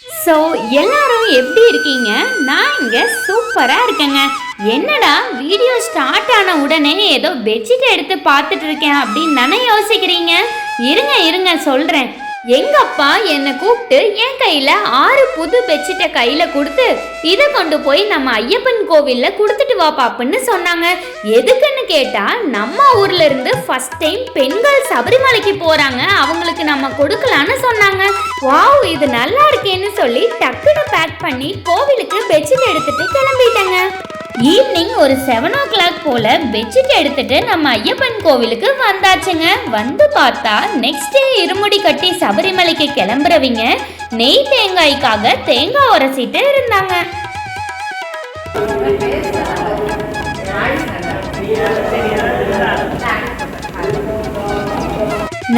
So எல்லாரும் எப்படி இருக்கீங்க? நான் இங்கே சூப்பராக இருக்கேங்க. என்னடா வீடியோ ஸ்டார்ட் ஆன உடனே ஏதோ பெட்ஷீட் எடுத்து பார்த்துட்டு இருக்கேன் அப்படின்னு தானே யோசிக்கிறீங்க? இருங்க இருங்க சொல்கிறேன் எங்க அப்பா என்னை கூப்பிட்டு என் கையில் ஆறு புது பெட்ஷீட்டை கையில் கொடுத்து இதை கொண்டு போய் நம்ம ஐயப்பன் கோவிலில் கொடுத்துட்டு வா பாப்புன்னு சொன்னாங்க. எதுக்குன்னு கேட்டால் நம்ம ஊர்ல இருந்து ஃபர்ஸ்ட் டைம் பெண்கள் சபரிமலைக்கு போகிறாங்க அவங்களுக்கு நம்ம கொடுக்கலான்னு சொன்னாங்க. வாவ் இது நல்லா இருக்கேன்னு சொல்லி டக்குன்னு பேக் பண்ணி கோவிலுக்கு பெட்ஷீட் எடுத்துட்டு கிளம்பிட்டேங்க. ஈவினிங் ஒரு செவன் ஓ கிளாக் போல பெட்ஷீட் எடுத்துட்டு நம்ம ஐயப்பன் கோவிலுக்கு வந்தாச்சுங்க. வந்து பார்த்தா நெக்ஸ்ட் டே இருமுடி கட்டி சபரிமலைக்கு கிளம்புறவங்க நெய் தேங்காய்க்காக தேங்காய் உரசிட்டு இருந்தாங்க.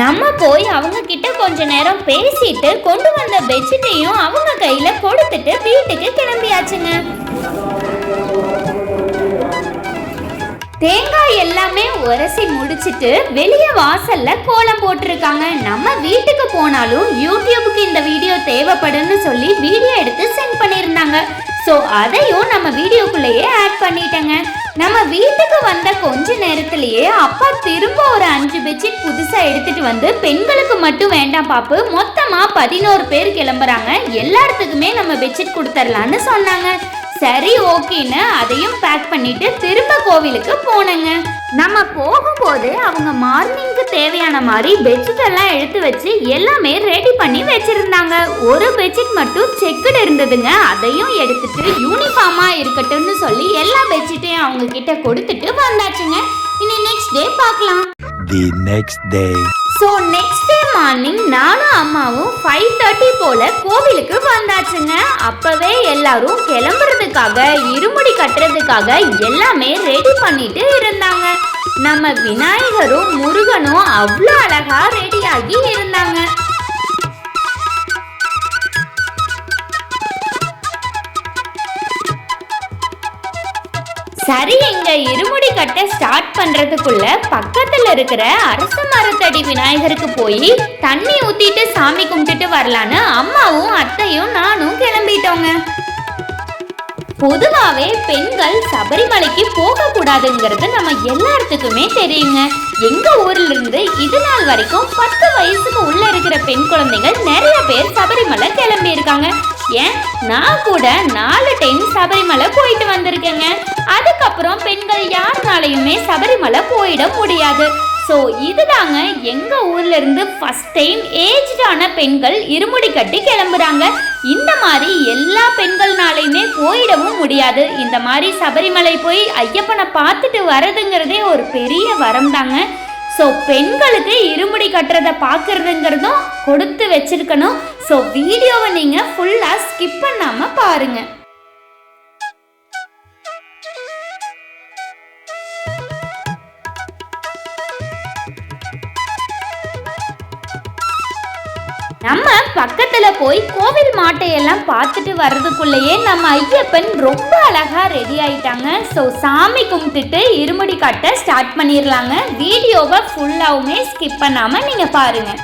நம்ம போய் அவங்க கிட்ட கொஞ்ச நேரம் பேசிட்டு கொண்டு வந்த பெட்ஷீட்டையும் அவங்க கையில கொடுத்துட்டு வீட்டுக்கு கிளம்பியாச்சுங்க. தேங்காய் எல்லாமே உரசி முடிச்சிட்டு வெளியே வாசல்ல கோலம் போட்டிருக்காங்க. நம்ம வீட்டுக்கு போனாலும் யூடியூபுக்கு இந்த வீடியோ தேவைப்படுன்னு சொல்லி வீடியோ எடுத்து சென்ட் பண்ணியிருந்தாங்க. ஸோ அதையும் நம்ம வீடியோக்குள்ளேயே ஆட் பண்ணிட்டேங்க. நம்ம வீட்டுக்கு வந்த கொஞ்ச நேரத்திலேயே அப்பா திரும்ப ஒரு அஞ்சு பெட்ஷீட் புதுசா எடுத்துட்டு வந்து பெண்களுக்கு மட்டும் வேண்டாம் பாப்பு மொத்தமா பதினோரு பேர் கிளம்புறாங்க. எல்லாத்துக்குமே நம்ம பெட்ஷீட் கொடுத்துர்லான்னு சொன்னாங்க. சரி ஓகேன்னு அதையும் பேக் பண்ணிட்டு திரும்ப கோவிலுக்கு போனேங்க. நம்ம போகும்போது அவங்க மார்னிங்க்கு தேவையான மாதிரி பெட்ஷீட் எல்லாம் எடுத்து வச்சு எல்லாமே ரெடி பண்ணி வச்சிருந்தாங்க. ஒரு பெட்ஷீட் மட்டும் செக்குடு இருந்ததுங்க. அதையும் எடுத்துட்டு யூனிஃபார்மா இருக்கட்டும்னு சொல்லி எல்லா பெட்ஷீட்டையும் அவங்க கிட்ட கொடுத்துட்டு வந்தாச்சுங்க. இனி நெக்ஸ்ட் டே பார்க்கலாம். The next day. So next day morning நானும் அம்மாவும் ஃபைவ் தேர்ட்டி போல கோவிலுக்கு வந்தாச்சுங்க. அப்பவே எல்லாரும் கிளம்புறதுக்காக இருமுடி கட்டுறதுக்காக எல்லாமே ரெடி பண்ணிட்டு இருந்தாங்க. நம்ம விநாயகரும் முருகனும் அவ்வளோ அழகா ரெடியாகி இருந்தாங்க. சரி எங்க இருமுடி கட்ட ஸ்டார்ட் பண்றதுக்குள்ள பக்கத்துல இருக்கிற அரச மரத்தடி விநாயகருக்கு போய் தண்ணி ஊத்திட்டு சாமி கும்பிட்டுட்டு வரலான்னு அம்மாவும் அத்தையும் நானும் கிளம்பிட்டோங்க. பொதுவாவே பெண்கள் சபரிமலைக்கு போக கூடாதுங்கிறது நம்ம எல்லாத்துக்குமே தெரியுங்க. எங்க ஊர்ல இருந்து இது நாள் வரைக்கும் பத்து வயசுக்கு உள்ள இருக்கிற பெண் குழந்தைகள் நிறைய பேர் சபரிமலை கிளம்பி இருக்காங்க ஏன்? நான் கூட நாலு டைம் சபரிமலை போயிட்டு வந்திருக்கேங்க. அதுக்கப்புறம் பெண்கள் யாருனாலையுமே சபரிமலை போயிட முடியாது. ஸோ இதுதாங்க எங்க ஊர்ல இருந்து ஃபர்ஸ்ட் டைம் ஏஜ்டான பெண்கள் இருமுடி கட்டி கிளம்புறாங்க. இந்த மாதிரி எல்லா பெண்கள்னாலையுமே போயிடவும் முடியாது. இந்த மாதிரி சபரிமலை போய் ஐயப்பனை பார்த்துட்டு வரதுங்கிறதே ஒரு பெரிய வரம் தாங்க. ஸோ பெண்களுக்கு இருமுடி கட்டுறதை பார்க்கறதுங்கிறதும் கொடுத்து வச்சிருக்கணும். ஸோ வீடியோவை நீங்கள் ஃபுல்லாக ஸ்கிப் பண்ணாமல் பாருங்கள் நம்ம பக்கத்துல போய் கோவில் மாட்டையெல்லாம் பார்த்துட்டு வர்றதுக்குள்ளேயே நம்ம ஐயப்பன் ரொம்ப அழகா ரெடி ஆயிட்டாங்க. ஸோ சாமி கும்பிட்டுட்டு இருமுடி கட்ட ஸ்டார்ட் பண்ணிடலாங்க வீடியோவை ஃபுல்லாகவுமே ஸ்கிப் பண்ணாம நீங்க பாருங்க.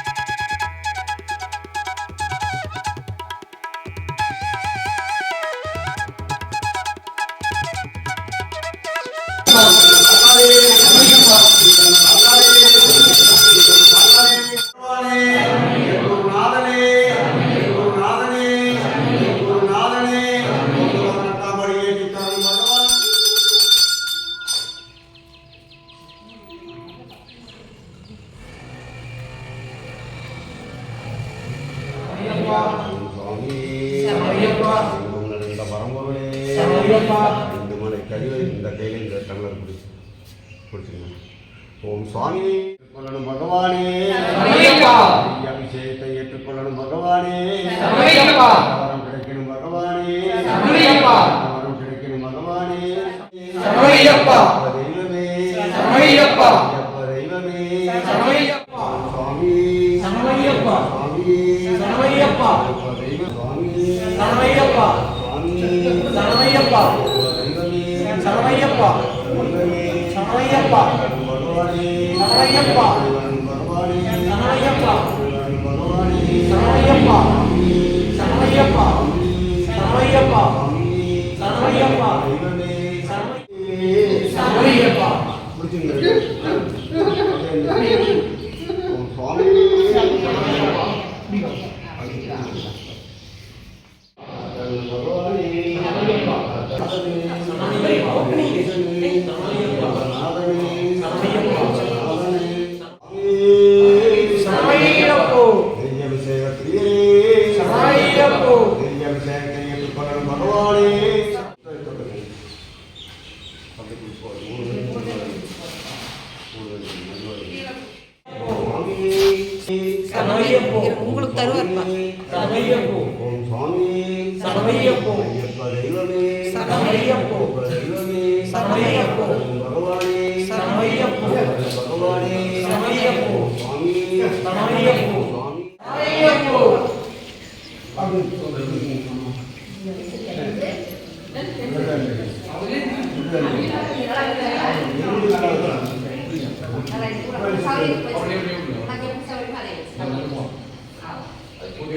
டம்ளர் பிடிச்சி பிடிச்சிங்க ஓம் சுவாமி ஏற்றுக்கொள்ளணும் பகவானே. அபிஷேகத்தை ஏற்றுக்கொள்ளணும் பகவானே. வரம் கிடைக்கணும் பகவானே. வரம் கிடைக்கணும் பகவானே. தெய்வமே. தெய்வமே. சுவாமி. சுவாமி சரணமையப்பா. ஐயப்ப தெய்வ சுவாமி சரணமையப்பா. சுவாமி சரணமையப்பா. தெய்வமே சரணமையப்பா. தெய்வமே சரணமையப்பா. பகவானே உங்களுக்கு தருவார்ப்பா.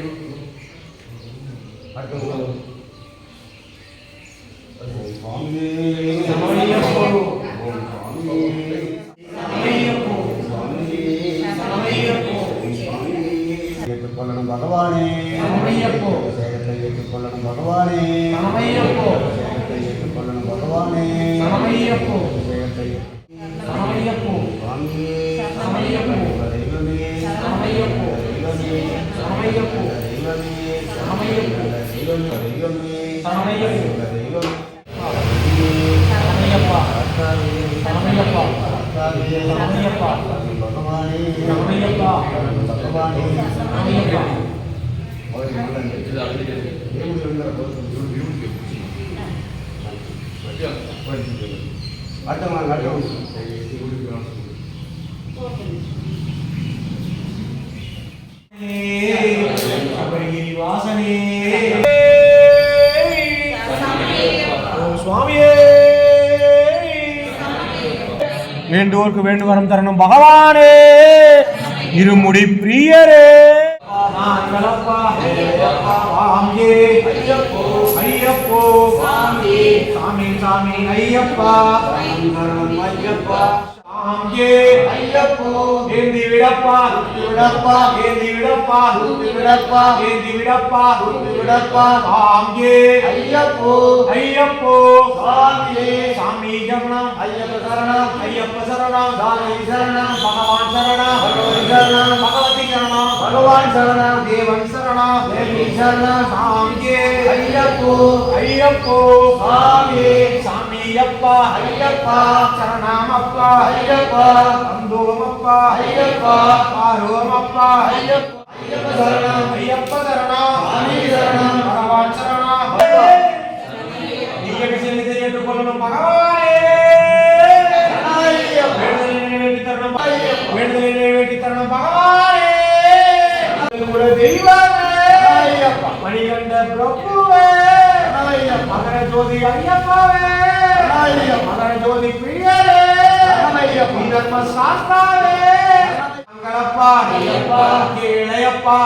음. 아, 그거. சரணமையப்போ. தெய்வமே சரணமையப்போ. தெய்வமே தெய்வமே சரணமையப்போ. தெய்வமே சரணமையப்பா. சரணமையப்பா. சரணமையப்பா. வாசனே ஓம் சுவாமியே. வேண்டுவோர்க்கு வேண்டும் வரம் தரணும் பகவானே. இருமுடி பிரியரே. ஐயப்போ சாமி சாமி ஐயப்பா ஐயப்பா. சாமியே ஐயப்போ. ஏந்தி விடப்பா. விடப்பா. ஏந்தி விடப்பா. விடப்பா. ஏந்தி விடப்பா. விடப்பா. சாமியே ஐயப்போ. ஐயப்போ. சாமியே. சாமி சரணம் ஐயப்ப சரணம் ஐயப்ப சரணம் சாமி சரணம் பகவான் சரணம் பகவதி சரணம் பகவதி சரணம் பகவான் சரணம் தேவன் சரணம் தேவி சரணம் சாமியே ஐயப்போ. ஐயப்போ. சாமியே. சாமியப்பா ஐயப்பா சரணமப்பா ஐயப்பா அந்தோமப்பா ஐயப்பா ஆரோமப்பா ஐயப்பா ஐயப்ப சரணம் ஐயப்ப சரணம் சாமி சரணம் பகவான் சரணம் நீங்க விஷயத்தை ஏற்றுக்கொள்ளணும் பகவானே! வேண்டுதலை நிறைவேற்றி தரணும். வேண்டுதலை நிறைவேற்றி தரணும். பகவானே! தெய்வமே! மணிகண்ட பிரபுவே! மகர ஜோதி ஐயப்பாவே! மகர ஜோதி பிரியரே தர்ம சாஸ்தாவே மங்களப்பா ஐயப்பா இளையப்பா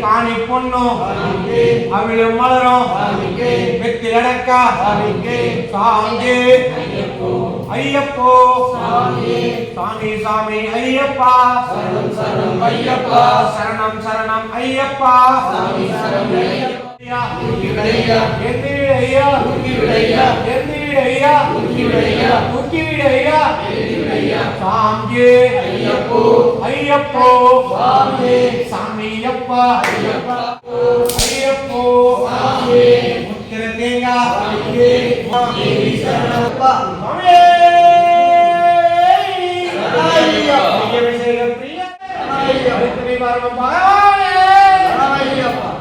காணி பொண்ணு அவிழும் மலரும் வெத்தில் சாங்கே. சாமியே ஐயப்போ. சாமி சாமி ஐயப்பா. சரணம் சரணம் ஐயப்பா. சரணம் சரணம் ஐயப்பா சாமி சரணம் ஐயா. தூக்கி விடையா எந்தி விடையா தூக்கி விடையா எந்தி விடையா முக்கி விடையா தூக்கி விடையா எந்தி விடையா சாமியே. ஐயப்போ. ஐயப்போ சாமி சாமி ஐயப்பா. ஐயப்பா ஐயப்போ சாமி முத்திர தேங்கா சாமியே சாமி சரணப்பா சாமியே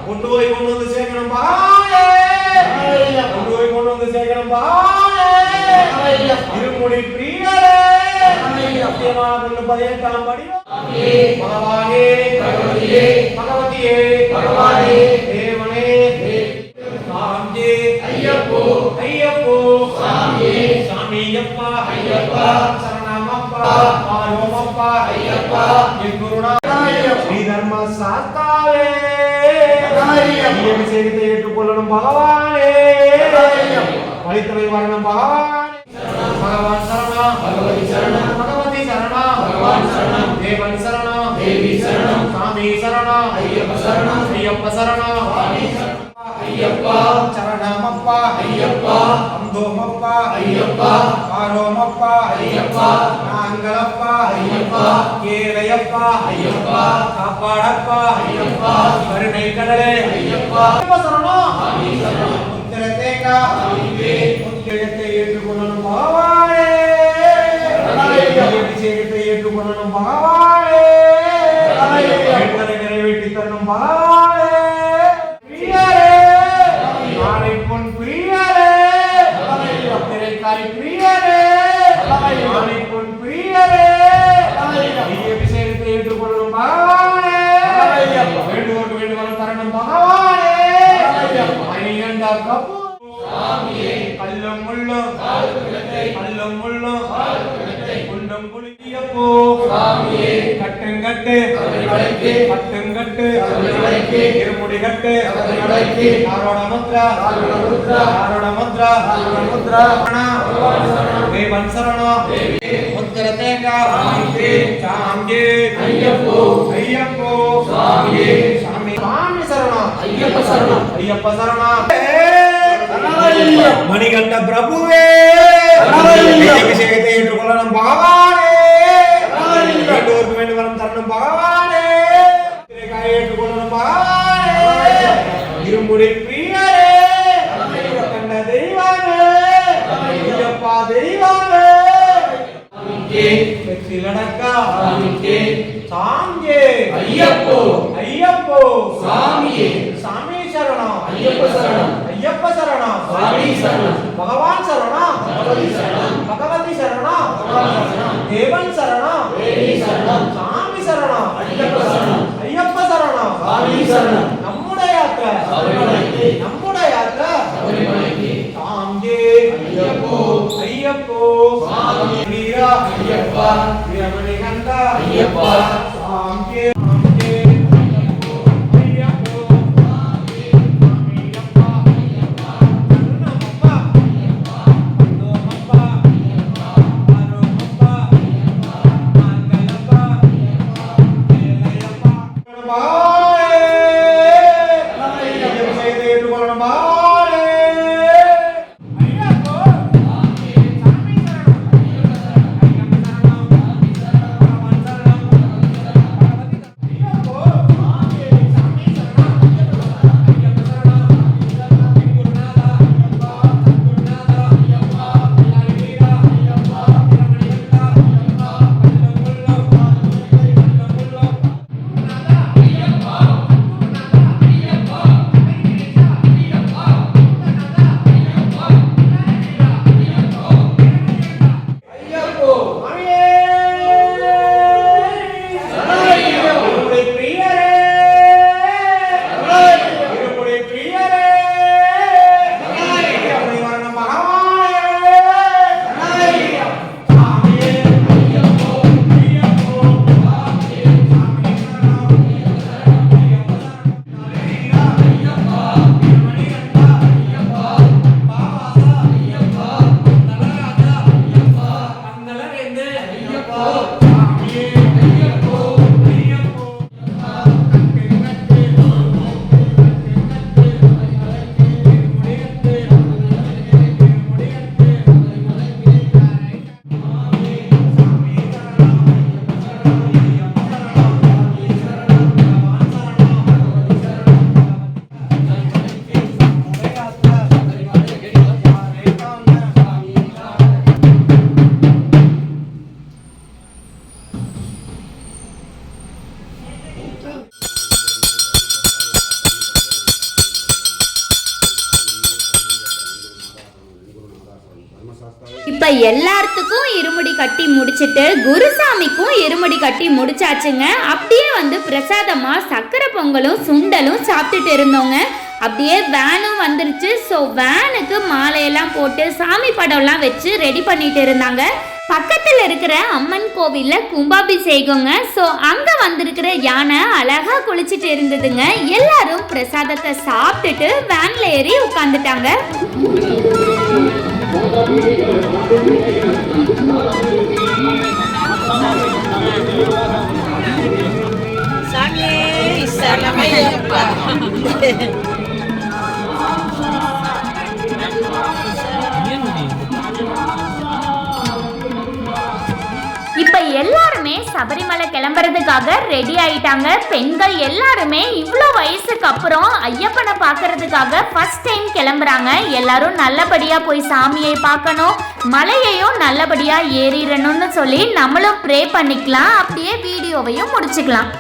கொண்டு போய் கொண்டு வந்து சேர்க்கணும் கொண்டு போய் கொண்டு வந்து சேர்க்கணும் இருமுடி பிரியரே. சத்தியமான பொண்ணு பதினெட்டாம் படி பகவானே. பகவதியே. பகவானே. தேவனே. சாமி ஐயப்போ. ஐயப்போ. சாமி சாமியப்பா. ஐயப்பா. சரணமப்பா ஆரோமப்பா ஐயப்பா என் குருநா ஸ்ரீ தர்ம சாஸ்தாவே அபிஷேகத்தை ஏற்றுக்கொள்ளணும் பகவானே வழித்துறை வரணும் பகவானே பகவான் சரணம் பகவதி சரணம் பகவதி சரணம் பகவான் சரணம் தேவன் சரணம் தேவி சரணம் சாமி சரணம் ஐயப்ப சரணம் ஐயப்ப சரணம் ஐயப்பா. சரணமப்பா. ஐயப்பா. அந்தோமப்பா ஐயப்பா. ஆரோமப்பா ஐயப்பா. நாங்களப்பா ஐயப்பா. கேளையப்பா ஐயப்பா. காப்பாடப்பா. ஐயப்பா. கருணை கடலே ஐயப்பா சரணம் கல்லும் முள்ளும் கல்லும் முள்ளும் குண்டும் குளியப்போ கட்டும் கட்டு. கட்டும் கட்டு. இருமுடி கட்டு. ஆரோட முத்ரா. ஆரோட முத்ரா. முத்ரா தேவன் சரணம். முத்திர தேங்கா. சாமி ஐயப்போ. ஐயப்போ. சாமி. சாமி சரணம். ஐயப்ப சரணம். ஐயப்ப சரணம். மணிகண்ட பிரபுவே. அபிஷேகத்தை ஏற்றுக்கொள்ளணும் பகவானே. வேண்டுவோருக்கு வேண்டு வரம் தரணும் பகவானே. ஏற்றுக்கொள்ளணும் பகவானே. இருமுடி பகவான் சரணம். பகவதி சரணம். தேவன் சரணம். சாமி சரணம். ஐயப்ப சரணம். நம்முடைய கட்டி முடிச்சாச்சுங்க. அப்படியே வந்து பிரசாதமாக சக்கரை பொங்கலும் சுண்டலும் சாப்பிட்டுட்டு இருந்தோங்க. அப்படியே வேனும் வந்துருச்சு. ஸோ வேனுக்கு மாலையெல்லாம் போட்டு சாமி படம்லாம் வச்சு ரெடி பண்ணிட்டு இருந்தாங்க. பக்கத்தில் இருக்கிற அம்மன் கோவிலில் கும்பாபிஷேகங்க. ஸோ அங்கே வந்திருக்கிற யானை அழகாக குளிச்சுட்டு இருந்ததுங்க. எல்லாரும் பிரசாதத்தை சாப்பிட்டுட்டு வேனில் ஏறி உட்காந்துட்டாங்க Samye, isa na pa. Sabarimala கிளம்புறதுக்காக ready ஆயிட்டாங்க. பெண்கள் எல்லாருமே இவ்வளோ வயசுக்கு அப்புறம் ஐயப்பனை பார்க்கறதுக்காக ஃபர்ஸ்ட் டைம் கிளம்புறாங்க. எல்லாரும் நல்லபடியாக போய் சாமியை பார்க்கணும். மலையையும் நல்லபடியாக ஏறிடணும்னு சொல்லி நம்மளும் ப்ரே பண்ணிக்கலாம். அப்படியே வீடியோவையும் முடிச்சுக்கலாம்.